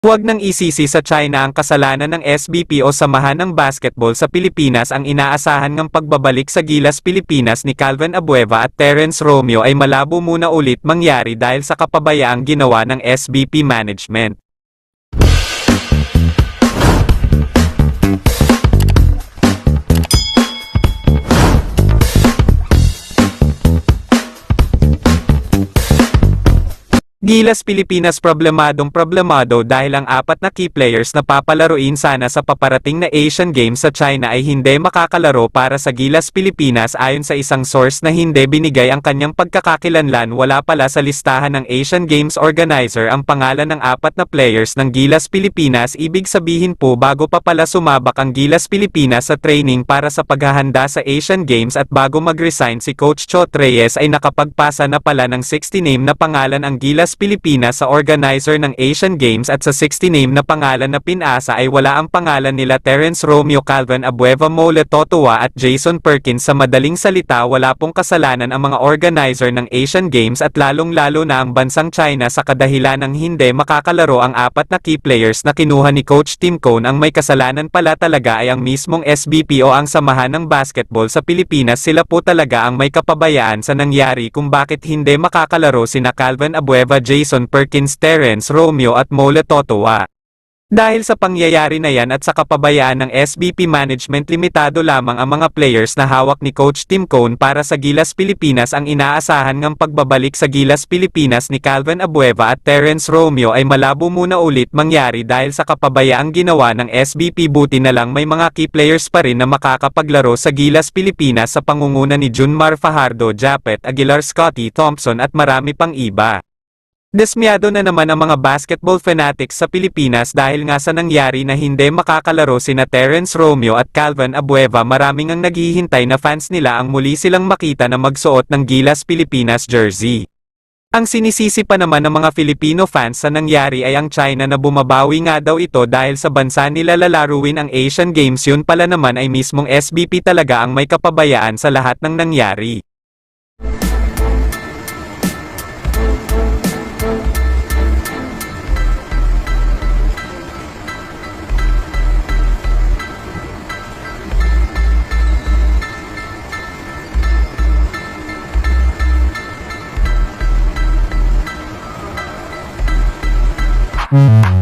Huwag nang isisi sa China ang kasalanan ng SBP o samahan ng basketball sa Pilipinas ang inaasahan ng pagbabalik sa Gilas Pilipinas ni Calvin Abueva at Terence Romeo ay malabo muna ulit mangyari dahil sa kapabayaang ginawa ng SBP management. Gilas Pilipinas problemadong problemado dahil ang apat na key players na papalaruin sana sa paparating na Asian Games sa China ay hindi makakalaro para sa Gilas Pilipinas ayon sa isang source na hindi binigay ang kanyang pagkakakilanlan. Wala pala sa listahan ng Asian Games organizer ang pangalan ng apat na players ng Gilas Pilipinas. Ibig sabihin po bago pa pala sumabak ang Gilas Pilipinas sa training para sa paghahanda sa Asian Games at bago mag-resign si Coach Chot Reyes ay nakapagpasa na pala ng 60 name na pangalan ang Gilas Pilipinas sa organizer ng Asian Games at sa 60 name na pangalan na pinasa ay wala ang pangalan nila Terence Romeo Calvin Abueva Mole Totua at Jason Perkins. Sa madaling salita wala pong kasalanan ang mga organizer ng Asian Games at lalong-lalo na ang bansang China sa kadahilan ng hindi makakalaro ang apat na key players na kinuha ni Coach Tim Cone. Ang may kasalanan pala talaga ay ang mismong SBP o ang samahan ng basketball sa Pilipinas. Sila po talaga ang may kapabayaan sa nangyari kung bakit hindi makakalaro sina Calvin Abueva Jason Perkins Terence Romeo at Mole Totowa. Dahil sa pangyayari na yan at sa kapabayaan ng SBP Management limitado lamang ang mga players na hawak ni Coach Tim Cone para sa Gilas Pilipinas ang inaasahan ng pagbabalik sa Gilas Pilipinas ni Calvin Abueva at Terence Romeo ay malabo muna ulit mangyari dahil sa kapabayaang ginawa ng SBP buti na lang may mga key players pa rin na makakapaglaro sa Gilas Pilipinas sa pangunguna ni Junmar Fajardo Japet Aguilar Scotty Thompson at marami pang iba. Desmyado na naman ang mga basketball fanatics sa Pilipinas dahil nga sa nangyari na hindi makakalaro sina Terence Romeo at Calvin Abueva maraming ang naghihintay na fans nila ang muli silang makita na magsuot ng Gilas Pilipinas jersey. Ang sinisisi pa naman ng mga Filipino fans sa nangyari ay ang China na bumabawi nga daw ito dahil sa bansa nila lalaruin ang Asian Games yun pala naman ay mismong SBP talaga ang may kapabayaan sa lahat ng nangyari. 嗯。